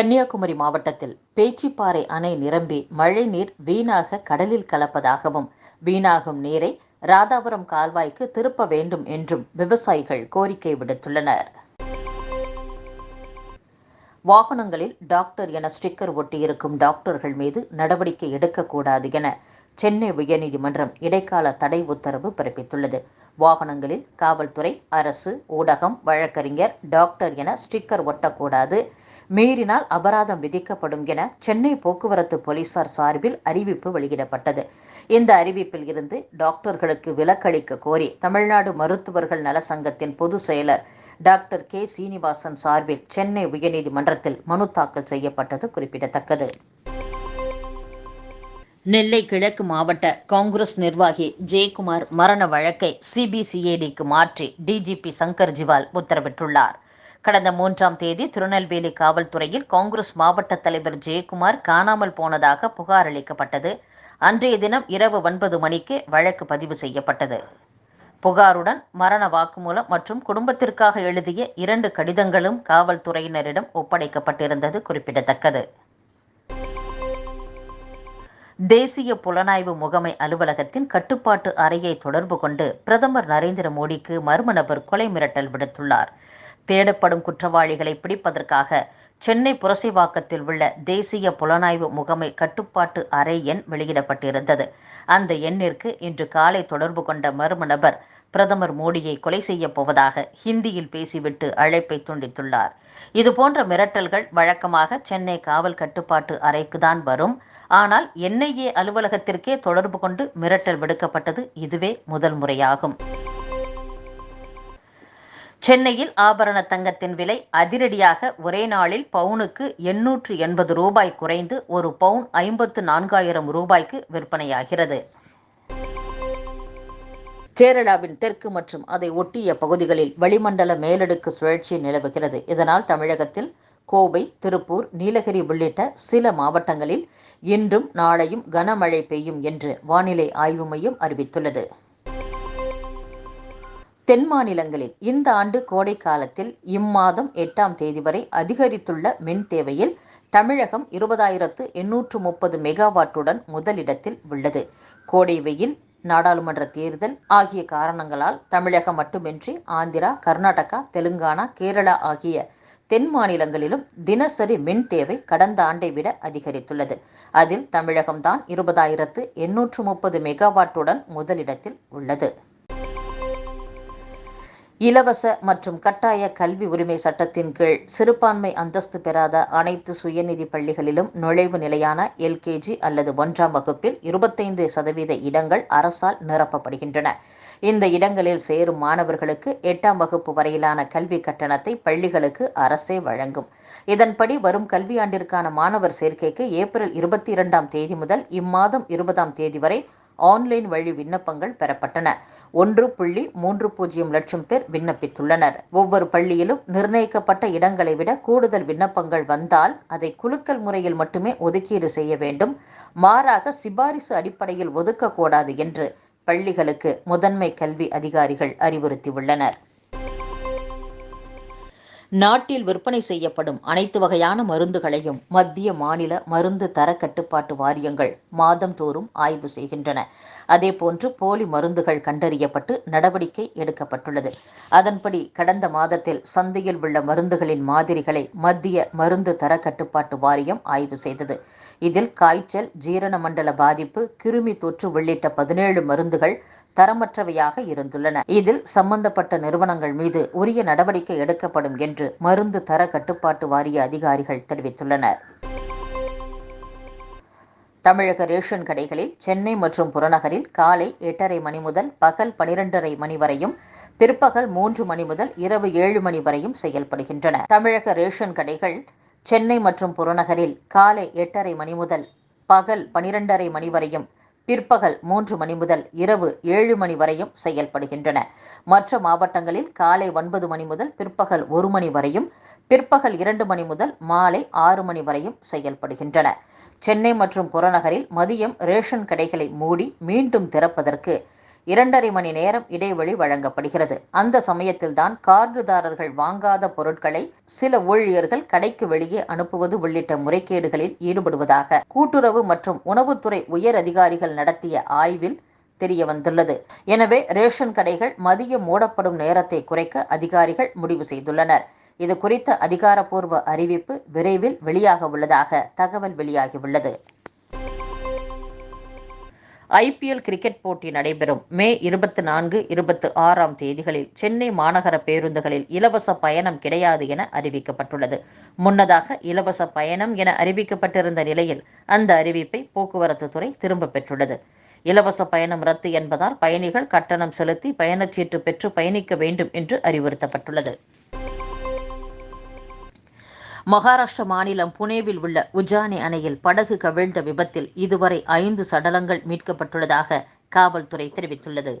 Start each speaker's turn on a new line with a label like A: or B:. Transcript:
A: கன்னியாகுமரி மாவட்டத்தில் பேச்சிப்பாறை அணை நிரம்பி மழைநீர் வீணாக கடலில் கலப்பதாகவும் வீணாகும் நீரை ராதாபுரம் கால்வாய்க்கு திருப்ப வேண்டும் என்றும் விவசாயிகள் கோரிக்கை விடுத்துள்ளனர். வாகனங்களில் டாக்டர் என ஸ்டிக்கர் ஒட்டியிருக்கும் டாக்டர்கள் மீது நடவடிக்கை எடுக்கக்கூடாது என சென்னை உயர்நீதிமன்றம் இடைக்கால தடை உத்தரவு பிறப்பித்துள்ளது. வாகனங்களில் காவல்துறை அரசு ஊடகம் வழக்கறிஞர் டாக்டர் என ஸ்டிக்கர் ஒட்டக்கூடாது. மீறினால் அபராதம் விதிக்கப்படும் என சென்னை போக்குவரத்து போலீசார் சார்பில் அறிவிப்பு வெளியிடப்பட்டது. இந்த அறிவிப்பில் இருந்து டாக்டர்களுக்கு விலக்களிக்க கோரி தமிழ்நாடு மருத்துவர்கள் நல சங்கத்தின் பொதுச் செயலர் டாக்டர் கே சீனிவாசன் சார்பில் சென்னை உயர்நீதிமன்றத்தில் மனு தாக்கல் செய்யப்பட்டது குறிப்பிடத்தக்கது. நெல்லை கிழக்கு மாவட்ட காங்கிரஸ் நிர்வாகி ஜெயக்குமார் மரண வழக்கை சிபிசிஐடிக்கு மாற்றி டிஜிபி சங்கர் ஜிவால் உத்தரவிட்டுள்ளார். கடந்த மூன்றாம் தேதி திருநெல்வேலி காவல்துறையில் காங்கிரஸ் மாவட்ட தலைவர் ஜெயக்குமார் காணாமல் போனதாக புகார் அளிக்கப்பட்டது. அன்றைய தினம் இரவு ஒன்பது மணிக்கு வழக்கு பதிவு செய்யப்பட்டது. புகாருடன் மரண வாக்குமூலம் மற்றும் குடும்பத்திற்காக எழுதிய இரண்டு கடிதங்களும் காவல்துறையினரிடம் ஒப்படைக்கப்பட்டிருந்தது குறிப்பிடத்தக்கது. தேசிய புலனாய்வு முகமை அலுவலகத்தின் கட்டுப்பாட்டு அறையை தொடர்பு கொண்டு பிரதமர் நரேந்திர மோடிக்கு மர்ம நபர் கொலை மிரட்டல் விடுத்துள்ளார். தேடப்படும் குற்றவாளிகளை பிடிப்பதற்காக சென்னை புரசைவாக்கத்தில் உள்ள தேசிய புலனாய்வு முகமை கட்டுப்பாட்டு அறை எண் வெளியிடப்பட்டிருந்தது. அந்த எண்ணிற்கு இன்று காலை தொடர்பு கொண்ட மர்ம நபர் பிரதமர் மோடியை கொலை செய்யப் போவதாக ஹிந்தியில் பேசிவிட்டு அழைப்பை துண்டித்துள்ளார். இதுபோன்ற மிரட்டல்கள் வழக்கமாக சென்னை காவல் கட்டுப்பாட்டு அறைக்குதான் வரும். ஆனால் என்ஐஏ அலுவலகத்திற்கே தொடர்பு கொண்டு மிரட்டல் விடுக்கப்பட்டது இதுவே முதல் முறையாகும். சென்னையில் ஆபரண தங்கத்தின் விலை அதிரடியாக ஒரே நாளில் பவுனுக்கு எண்ணூற்று எண்பது ரூபாய் குறைந்து ஒரு பவுன் ஐம்பத்து நான்காயிரம் ரூபாய்க்கு விற்பனையாகிறது. கேரளாவின் தெற்கு மற்றும் அதை ஒட்டிய பகுதிகளில் வளிமண்டல மேலடுக்கு சுழற்சி நிலவுகிறது. இதனால் தமிழகத்தில் கோவை திருப்பூர் நீலகிரி உள்ளிட்ட சில மாவட்டங்களில் இன்றும் நாளையும் கனமழை பெய்யும் என்று வானிலை ஆய்வு மையம் அறிவித்துள்ளது. தென் மாநிலங்களில் இந்த ஆண்டு கோடை காலத்தில் இம்மாதம் எட்டாம் தேதி வரை அதிகரித்துள்ள மின் தேவையில் தமிழகம் இருபதாயிரத்து எண்ணூற்று முப்பது மெகாவாட்டுடன் முதலிடத்தில் உள்ளது. கோடை வெயில் நாடாளுமன்ற தேர்தல் ஆகிய காரணங்களால் தமிழகம் மட்டுமின்றி ஆந்திரா கர்நாடகா தெலுங்கானா கேரளா ஆகிய தென் மாநிலங்களிலும் தினசரி மின் தேவை கடந்த ஆண்டை விட அதிகரித்துள்ளது. அதில் தமிழகம்தான் இருபதாயிரத்து எண்ணூற்று முப்பது மெகாவாட்டுடன் முதலிடத்தில் உள்ளது. இலவச மற்றும் கட்டாய கல்வி உரிமை சட்டத்தின் கீழ் சிறுபான்மை அந்தஸ்து பெறாத அனைத்து சுயநிதி பள்ளிகளிலும் நுழைவு நிலையான எல்கேஜி அல்லது ஒன்றாம் வகுப்பில் இருபத்தைந்து சதவீத இடங்கள் அரசால் நிரப்பப்படுகின்றன. இந்த இடங்களில் சேரும் மாணவர்களுக்கு எட்டாம் வகுப்பு வரையிலான கல்வி கட்டணத்தை பள்ளிகளுக்கு அரசே வழங்கும். இதன்படி வரும் கல்வியாண்டிற்கான மாணவர் சேர்க்கைக்கு ஏப்ரல் இருபத்தி இரண்டாம் தேதி முதல் இம்மாதம் இருபதாம் தேதி வரை ஆன்லைன் வழி விண்ணப்பங்கள் பெறப்பட்டன. ஒன்று புள்ளி மூன்று பூஜ்ஜியம் லட்சம் பேர் விண்ணப்பித்துள்ளனர். ஒவ்வொரு பள்ளியிலும் நிர்ணயிக்கப்பட்ட இடங்களை விட கூடுதல் விண்ணப்பங்கள் வந்தால் அதை குலுக்கல் முறையில் மட்டுமே ஒதுக்கீடு செய்ய வேண்டும். மாறாக சிபாரிசு அடிப்படையில் ஒதுக்கக்கூடாது என்று பள்ளிகளுக்கு முதன்மை கல்வி அதிகாரிகள் அறிவுறுத்தியுள்ளனர். நாட்டில் விற்பனை செய்யப்படும் அனைத்து வகையான மருந்துகளையும் மத்திய மாநில மருந்து தர கட்டுப்பாட்டு வாரியங்கள் மாதந்தோறும் ஆய்வு செய்கின்றன. அதேபோன்று போலி மருந்துகள் கண்டறியப்பட்டு நடவடிக்கை எடுக்கப்பட்டுள்ளது. அதன்படி கடந்த மாதத்தில் சந்தையில் உள்ள மருந்துகளின் மாதிரிகளை மத்திய மருந்து தர கட்டுப்பாட்டு வாரியம் ஆய்வு செய்தது. இதில் காய்ச்சல் ஜீரண மண்டல பாதிப்பு கிருமி தொற்று உள்ளிட்ட பதினேழு மருந்துகள் தரமற்றவையாக இருந்துள்ளன. இதில் சம்பந்தப்பட்ட நிறுவனங்கள் மீது உரிய நடவடிக்கை எடுக்கப்படும் என்று மருந்து தர கட்டுப்பாட்டு வாரிய அதிகாரிகள் தெரிவித்துள்ளனர். தமிழக ரேஷன் கடைகளில் சென்னை மற்றும் புறநகரில் காலை எட்டரை மணி முதல் பகல் பனிரெண்டரை மணி வரையும் பிற்பகல் மூன்று மணி முதல் இரவு ஏழு மணி வரையும் செயல்படுகின்றன. தமிழக ரேஷன் கடைகள் சென்னை மற்றும் புறநகரில் காலை எட்டரை மணி முதல் பகல் பனிரெண்டரை மணி வரையும் பிற்பகல் மூன்று மணி முதல் இரவு ஏழு மணி வரையும் செயல்படுகின்றன. மற்ற மாவட்டங்களில் காலை ஒன்பது மணி முதல் பிற்பகல் ஒரு மணி வரையும் பிற்பகல் இரண்டு மணி முதல் மாலை ஆறு மணி வரையும் செயல்படுகின்றன. சென்னை மற்றும் புறநகரில் மதியம் ரேஷன் கடைகளை மூடி மீண்டும் திறப்பதற்கு இரண்டரை மணி நேரம் இடைவெளி வழங்கப்படுகிறது. அந்த சமயத்தில்தான் கார்டுதாரர்கள் வாங்காத பொருட்களை சில ஊழியர்கள் கடைக்கு வெளியே அனுப்புவது உள்ளிட்ட முறைகேடுகளில் ஈடுபடுவதாக கூட்டுறவு மற்றும் உணவுத்துறை உயர் அதிகாரிகள் நடத்திய ஆய்வில் தெரிய வந்துள்ளது எனவே ரேஷன் கடைகள் மதியம் மூடப்படும் நேரத்தை குறைக்க அதிகாரிகள் முடிவு செய்துள்ளனர். இது குறித்த அதிகாரப்பூர்வ அறிவிப்பு விரைவில் வெளியாக உள்ளதாக தகவல் வெளியாகியுள்ளது. ஐபிஎல் கிரிக்கெட் போட்டி நடைபெறும். மே இருபத்தி நான்கு இருபத்தி ஆறாம் தேதிகளில் சென்னை மாநகர பேருந்துகளில் இலவச பயணம் கிடையாது என அறிவிக்கப்பட்டுள்ளது. முன்னதாக இலவச பயணம் என அறிவிக்கப்பட்டிருந்த நிலையில் அந்த அறிவிப்பை போக்குவரத்து துறை திரும்ப பெற்றுள்ளது. இலவச பயணம் ரத்து என்பதால் பயணிகள் கட்டணம் செலுத்தி பயணச்சீட்டு பெற்று பயணிக்க வேண்டும் என்று அறிவுறுத்தப்பட்டுள்ளது. மகாராஷ்டிர மாநிலம் புனேவில் உள்ள உஜானி அணையில் படகு கவிழ்ந்த விபத்தில் இதுவரை ஐந்து சடலங்கள் மீட்கப்பட்டுள்ளதாக காவல்துறை தெரிவித்துள்ளது.